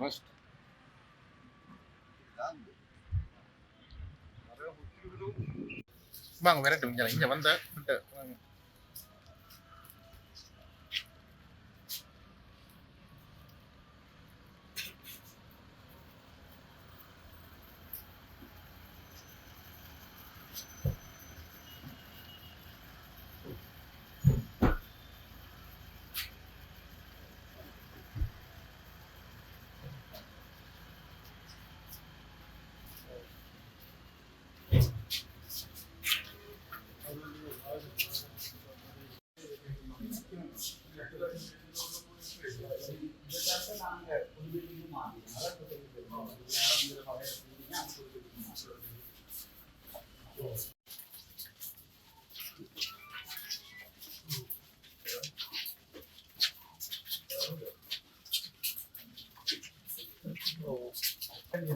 Must. வாங்க விரட்டும் இங்கே வந்த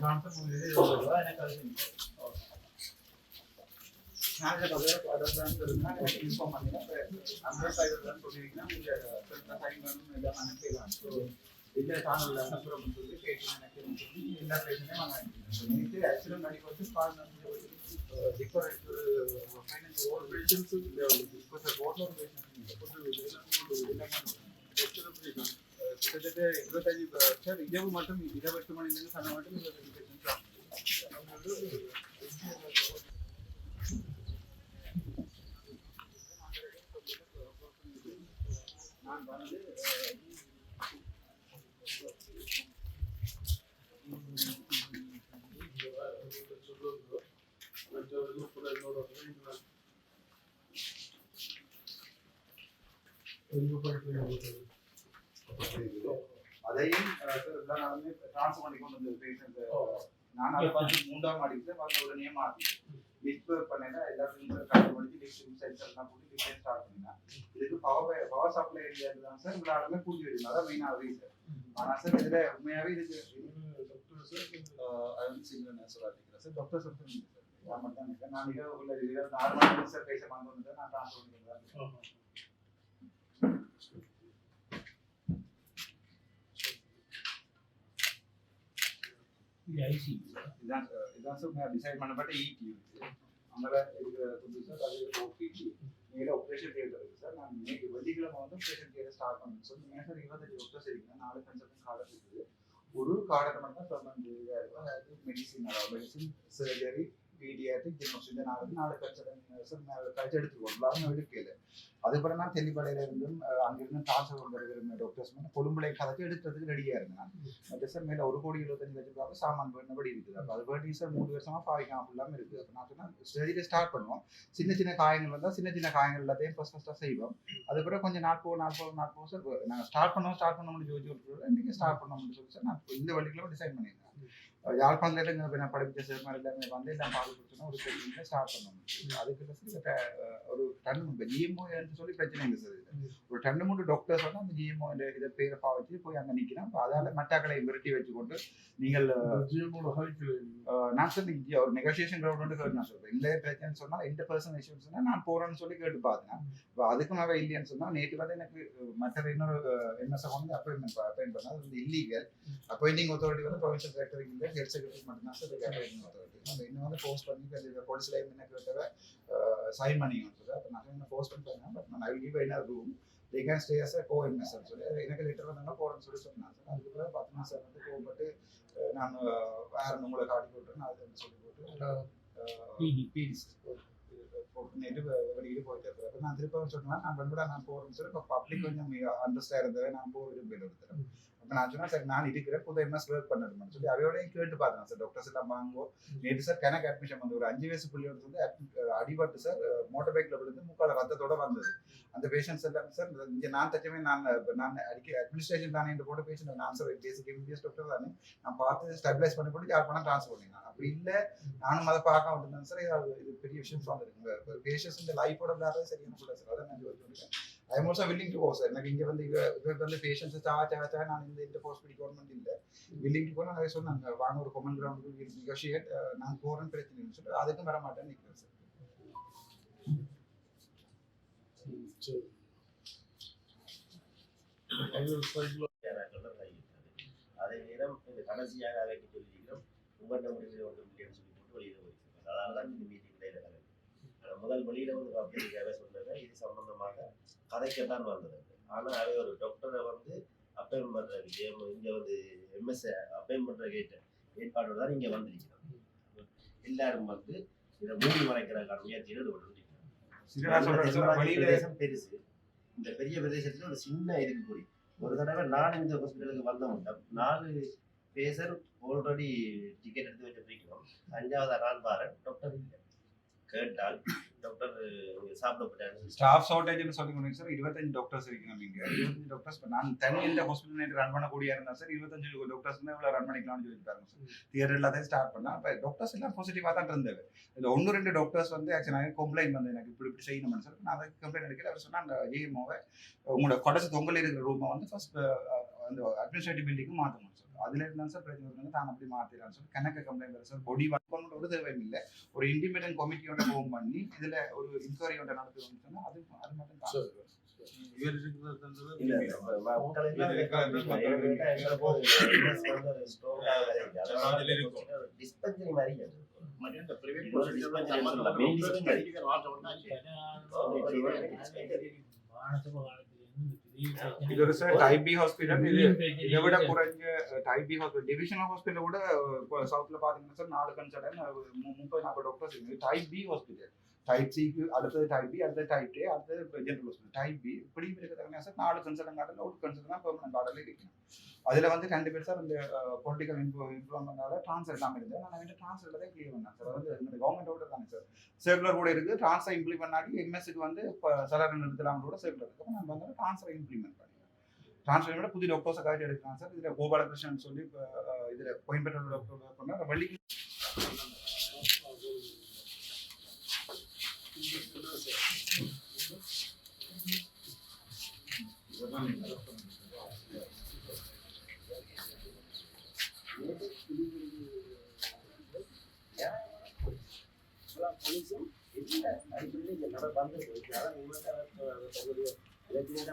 கிட்ட வாங்க இல்ல தானல்ல அப்புறம் சொல்லி கேட்டு எனக்கு சொல்லி எல்லா பேஷண்ட்டையும் வாங்க நேற்று ஆக்சிடென்ட் அடிக்க வச்சு பால் டிஃபரெண்ட் ஃபைனான்ஸ் ஓல் பேஷண்ட்ஸ் இப்போ சார் போர்டில் ஒரு பேஷண்ட் கிட்டத்தட்ட இருபத்தஞ்சு சார் இரவு மட்டும் இருபத்தி மணிலேருந்து சண்டை மட்டும் பேஷண்ட்ஸ் நான் வந்து அதையும் சார் ட்ரான்ஸ்ஃபர் பண்ணி கொண்டு வந்த பேஷண்ட் நான் அதை பார்த்து மூன்றாம் மாடிக்கு சார் பார்த்து உடனே மாற்றி லிஸ்ட் பண்ணேன்னா எல்லாத்தையும் கணக்கு படிச்சு லிஸ்ட் சைஸ் எல்லாம் கூட்டி டிசைன் ஸ்டார்ட் பண்ணினேன் இதுக்கு பவர் பவர் சப்ளை ஏரியா தான் சார் ஆளுமே கூட்டி வச்சிருந்தோம் அதான் மெயினாக ரீசன் ஆனால் சார் இதில் உண்மையாகவே இதுக்கு வந்து சிங்கிள் நேசர் ஆட்டிக்கிறேன் சார் டாக்டர் சார் சார் மட்டும் தான் நான் இரவு உள்ள மணி சார் பேச வந்து வந்துட்டேன் நான் ட்ரான்ஸ்ஃபர் பண்ணிக்கிறேன். இதான் சார் இதான் சார் டிசைட் பண்ணப்பட்ட ஈடி அங்கே இருக்கிற புது சார் அது ஓபிடி மேலே ஆப்ரேஷன் தியேட்டர் சார் நான் இன்னைக்கு வெள்ளிக்கிழமை வந்து ஆப்ரேஷன் தியேட்டர் ஸ்டார்ட் பண்ணேன் சார் மேலே சார் இருபத்தஞ்சு டாக்டர்ஸ் இருக்குங்க நாலு கன்சல்டன் கார்டு இருக்குது ஒரு கார்டை மட்டும் தான் பெர்மனன்ட் இதாக இருக்கும் அதாவது மெடிசின் மெடிசின் சர்ஜரி பீடியாட்ரிக் ஜெனோஸ் இந்த நாலு நாலு கல்ச்சர் சார் கல்ச்சர் எடுத்துக்கணும். எல்லாரும் அதுக்கப்புறம் நான் தெல்லிப்படையில இருந்தும் அஹ், அங்கிருந்து ட்ரான்ஸ்ஃபர் பண்ணுற டாக்டர்ஸ் மேலே கொழும்புலை கதைச்சு எடுக்கிறதுக்கு ரெடியாக இருந்தேன் மற்ற சார் மேலே ஒரு கோடி இருபத்தஞ்சு லட்சம் சாமான் வேணுபடி இருக்குது. அப்போ அது வேண்டி சார் மூணு வருஷமா பாவிக்காம இல்லாமல் இருக்குது. அப்போ நான் சொன்னால் ஸ்டடியில் ஸ்டார்ட் பண்ணுவோம். சின்ன சின்ன காயங்கள் வந்தால் சின்ன சின்ன காயங்கள் எல்லாத்தையும் ஃபஸ்ட் ஃபஸ்ட்டாக செய்வோம். அதுக்கப்புறம் கொஞ்சம் நாள் நாற்பது நாள் நாள் சார் நாங்கள் ஸ்டார்ட் பண்ணோம் ஸ்டார்ட் பண்ண முடியும் ஜோதி இன்னைக்கு ஸ்டார்ட் பண்ண முடியும் சொல்லி சார் நான் இந்த வழிக்கெல்லாம் டிசைன் பண்ணியிருந்தேன். யாழ்ப்பாணத்துல இருந்து நான் படிப்பிச்ச சார் மாதிரி எல்லாமே வந்து பால் கொடுத்தோன்னா ஒரு ட்ரெயினில் ஸ்டார்ட் பண்ணணும். அதுக்கு ட- ஒரு டன் இப்போ ஜிஎம்ஓ சொல்லி பிரச்சனை இல்லை சார். ஒரு ரெண்டு மூணு டாக்டர்ஸ் வந்து அந்த ஜிஎம்ஓ இதை பேரை பாவச்சு போய் அங்கே நிற்கிறோம் அப்போ அதால மட்டாக்களை விரட்டி வச்சுக்கொண்டு நீங்கள் நான் சார் ஒரு நெகோசியேஷன் கிரவுண்ட் கேட்டு நான் சொல்றேன் இல்லை பிரச்சனை சொன்னா எந்த பர்சன் இஷ்யூஸ் சொன்னா நான் போறேன்னு சொல்லி கேட்டு பார்த்தேன். இப்போ அதுக்கு மேலே இல்லைன்னு சொன்னா நேற்று வந்து எனக்கு மற்ற இன்னொரு எம்எஸ்ஐ வந்து அப்பாயின்மெண்ட் அப்பாயின் பண்ணா அது வந்து இல்லீகல் அப்பாயிண்டிங் அத்தாரிட்டி வந்து ப்ரொவின்ஷியல் செக்ரட்டரி ஹெல்த் செக்ரட்டரி மட்டும்தான் சார் அப்பாயிண்டிங் அத்தாரிட்டி நம்ம இன்னும் வந்து போஸ்ட் பண்ணி போலீஸ்ல என்ன கேட்டவ சைன் சொல்லி அப்போ நான் என்ன போஸ்ட் பண்ணேன் பட் நான் ஐ கிவ் என்ன room they can stay as go MSL சொல்லி எனக்கு லெட்டர் வந்தாங்க போறேன்னு சொல்லி சொன்னாங்க சார் அதுக்கு பிறகு பார்த்தீங்கன்னா சார் வந்து கோவப்பட்டு நான் வேற உங்களை காட்டி விட்டுறேன் அது சொல்லி போட்டு பிடி போயிட்டு இருப்பேன் அப்ப நான் திரும்ப சொன்னேன் நான் வெண்படா நான் போறேன்னு சொல்லி இப்போ பப்ளிக் கொஞ்சம் அண்டர்ஸ்டாண்ட் இருந்தது நான் போக விரும்பல ஒருத்தர் அப்போ நான் சொன்னேன் சார் நான் இருக்கிறேன் புது எம்எஸ் ஒர்க் பண்ணணும்னு சொல்லி அவையோடையும் கேட்டு பார்த்தேன் சார். டாக்டர்ஸ் எல்லாம் வாங்குவோம் நேற்று சார் கணக்கு அட்மிஷன் வந்து ஒரு அஞ்சு வயசு பிள்ளையோட வந்து அடிபட்டு சார் மோட்டர் பைக்ல விழுந்து முக்கால ரத்தத்தோட வந்தது. அந்த பேஷண்ட்ஸ் எல்லாம் சார் இங்க நான் தச்சமே நான் நான் அடிக்க அட்மினிஸ்ட்ரேஷன் தானே இந்த போட்ட பேஷண்ட் நான் சார் பேசிக் எம்பிஎஸ் டாக்டர் தானே. நான் பார்த்து ஸ்டெபிலைஸ் பண்ணி போட்டு யார் பணம் ட்ரான்ஸ்ஃபர் பண்ணிருந்தேன் அப்படி இல்லை நானும் அதை பார்க்க விட்டுருந்தேன் சார். இது பெரிய விஷயம் வந்துருக்கு பேஷன்ஸ் இந்த லைஃபோட விளையாடுறது சரியான கூட சார் அதான் நான் சொல்லியிருக்கேன் I am also willing to go sir எனக்கு இங்கே வந்து இவருக்கு வந்து பேஷன்ஸ் தேவை தேவை தேவை நான் இந்த இந்த ஹாஸ்பிட்டல் கவர்மெண்ட் இல்லை வில்லிங் டு போனால் நிறைய சொன்னாங்க வாங்க ஒரு கொமன் கிரவுண்டுக்கு நெகோஷியேட் நான் போகிறேன்னு பிரச்சனை சொல்லிட்டு அதுக்கும் வர மாட்டேன்னு நிற்கிறேன் சார் அதே நேரம் இந்த கடைசியாக அவைக்கு சொல்லியிருக்கிறோம் உங்கள்கிட்ட முடிவில் ஒன்று மில்லியன் சொல்லி போட்டு வெளியில போயிருக்கோம் அதனால தான் இந்த மீட்டிங் முதல் வெளியில வந்து அப்படிங்கிறத சொன்னது. இது சம்பந்தமாக கதைக்கத்தான் வந்தது. ஆனா அவை ஒரு டாக்டரை வந்து அப்பயம் பண்ற விஷயம் இங்க வந்து எம்எஸ் அப்பயம் பண்ற கேட்ட ஏற்பாடோட தான் இங்க வந்திருக்கிறோம் எல்லாரும் வந்து இதை மூடி மறைக்கிறதுக்கான முயற்சியில் ஈடுபட்டு பெருசு. இந்த பெரிய பிரதேசத்துல ஒரு சின்ன இதுக்கு கூடி. ஒரு தடவை நான் இந்த ஹாஸ்பிட்டலுக்கு வந்தவங்க நாலு பேஷண்ட் ஆல்ரெடி டிக்கெட் எடுத்து வச்சிருக்கோம் அஞ்சாவது நான் பாரேன் டாக்டர் இல்லை. கேட்டால் சாப்பிடப்பட்டாரு ஸ்டாஃப் ஷார்டேஜ்னு சொல்லி கொண்டு சார் இருபத்தஞ்சு டாக்டர்ஸ் இருக்கணும் நீங்க இருபத்தஞ்சு டாக்டர்ஸ் நான் தனி இந்த ஹாஸ்பிட்டல் நைட் ரன் பண்ணக்கூடிய இருந்தா சார் இருபத்தஞ்சு டாக்டர்ஸ் இவ்வளோ ரன் பண்ணிக்கலாம்னு சொல்லியிருக்காங்க சார். தியேட்டர் எல்லாத்தையும் ஸ்டார்ட் பண்ணா இப்போ டாக்டர்ஸ் எல்லாம் பாசிட்டிவாக தான் இருந்தது இதில் ஒன்று ரெண்டு டாக்டர்ஸ் வந்து ஆக்சுவலாக கம்ப்ளைண்ட் வந்து எனக்கு இப்படி இப்படி செய்யணும்னு சார் நான் அதை கம்ப்ளைண்ட் எடுக்கல அவர் சொன்னா அந்த ஜிஎம்ஓவை உங்களோட கடைசி தொங்கல் இருக்கிற ரூமை வந்து ஃபர்ஸ்ட் அந்த அட்மினிஸ்ட்ரேட்டிவ் பில்டிங்கும் மாற்றணும் சார் அதுல இருந்தா சார் பிரச்சனை வந்து தான் அப்படி மாத்திடலாம் சார் கணக்கு கம்ப்ளைண்ட் வரும் சார் பொடி ஒர்க் ஒரு தேவை இல்லை. ஒரு இண்டிபெண்டன்ட் கமிட்டியோட ஃபோன் பண்ணி இதுல ஒரு இன்கொயரியோட நடத்துவோம்னு சொன்னா அது அது மட்டும் டிஸ்பென்சரி மாதிரி அது. Main doctor dispensary. medical வாட்ட ஒண்ணாச்சு. இது ஒரு சார் டைப் பி ஹாஸ்பிட்டல் இது இதை விட குறைஞ்ச type B hospital divisional hospital கூட சவுத்ல பாத்தீங்கன்னா சார் நாலு கன்சல்டன் முப்பது நாற்பது டாக்டர்ஸ் இருக்கு டைப் பி ஹாஸ்பிட்டல் டைப் சிக்கு அடுத்தது டைப் பி அடுத்தது டைப் ஏ அடுத்தது ஜென்ரல் ஹாஸ்பிட்டல் டைப் பி இப்படி இருக்கிறதுனா சார் நாலு கன்சல்டன் கார்டில் ஒரு கன்சல்டன் தான் பெர்மனன்ட் கார்டில் இருக்கணும் அதில் வந்து ரெண்டு பேர் சார் இந்த பொலிட்டிக்கல் இன்ஃபோ இன்ஃப்ளூமெண்டால ட்ரான்ஸ்ஃபர் இல்லாமல் இருந்தது நான் வந்து ட்ரான்ஸ்ஃபர் தான் கிளியர் பண்ணேன் சார் வந்து இந்த கவர்மெண்ட் ஆர்டர் தானே சார் சர்க்குலர் கூட இருக்குது ட்ரான்ஸ்ஃபர் இம்ப்ளிமெண்ட் பண்ணாடி எம்எஸ்க்கு வந்து இப்போ சலர் நிறுத்தலாம் கூட சர்க்குலர் இருக்குது அப்ப நான் வந்து ட்ரான்ஸ்ஃபர் இம்ப்ளிமெண்ட் பண்ணி ட்ரான்ஸ்ஃபர் விட புதிய டாக்டர்ஸை காய்ச்சி எடுக்கலாம் சார் இதில் கோபாலகிருஷ்ணன் சொல்லி இப்போ இதில் கோயம்பேட்டோட டாக்டர் பண்ணால் வள்ளிக்கு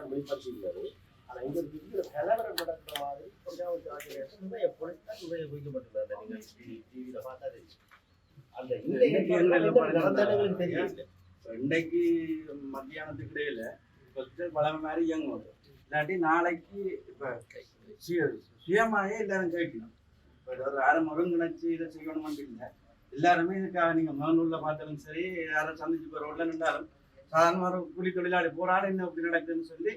வெளிப்படுத்தியிருக்காரு ஆனா இங்க ஒரு கலவரம் நடக்கிற மாதிரி கொஞ்சம் ஒரு நிறைய தான் நிறைய குவிக்கப்பட்டுள்ளது பார்த்தா தெரியும் அந்த இன்றைக்கு மத்தியானத்துக்கு இடையில ஹாஸ்பிட்டல் பழமை மாதிரி இயங்கும் இல்லாட்டி நாளைக்கு இப்போ சுய சுயமாகவே எல்லாரும் கேட்கணும். இப்போ யாரும் ஒருங்கிணைச்சு இதை செய்யணும்னு இல்லை. எல்லாருமே இதுக்காக நீங்கள் மகனூரில் பார்த்தாலும் சரி யாரும் சந்திச்சு போகிற ரோட்டில் நின்றாலும் சாதாரண ஒரு கூலி தொழிலாளி போராட என்ன இப்படி நடக்குதுன்னு சொல்லி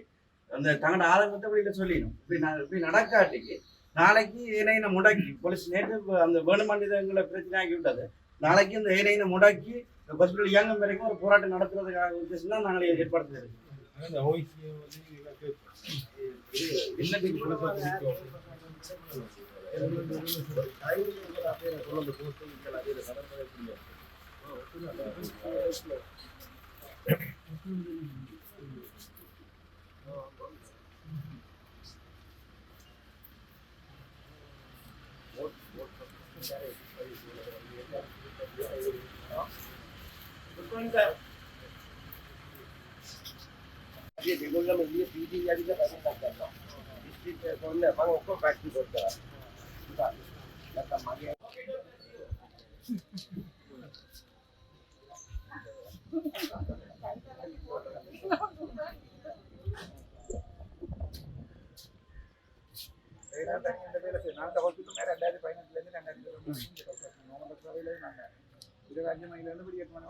அந்த தங்களோட ஆரம்பத்தை வெளியில் சொல்லிடணும். இப்படி நான் இப்படி நடக்காட்டிக்கு நாளைக்கு ஏனையின முடக்கி போலீஸ் நேற்று அந்த வேணுமனிதங்களை பிரச்சனை ஆக்கி விட்டது. நாளைக்கு இந்த ஏனையின முடக்கி ஹாஸ்பிட்டல் இயங்கும் வரைக்கும் ஒரு போராட்டம் நடத்துறதுக்காக உத்தேசம் தான் நாங்கள் ஏற்பாடு OIC বেগুনগ্রামে গিয়ে পিজি জাতিতে ব্যবস্থা করতে হবে ডিস্ট্রিক্টের করলে মানে ওকে প্র্যাকটিস করতে হবে একটা মাগে நாளைக்கு மேலே ரெண்டாயிரத்தி பதினஞ்சு ரெண்டாயிரத்தி இருபத்தி நாங்கள் இருபது அஞ்சு மணிலேருந்து இப்படி எட்டு மணி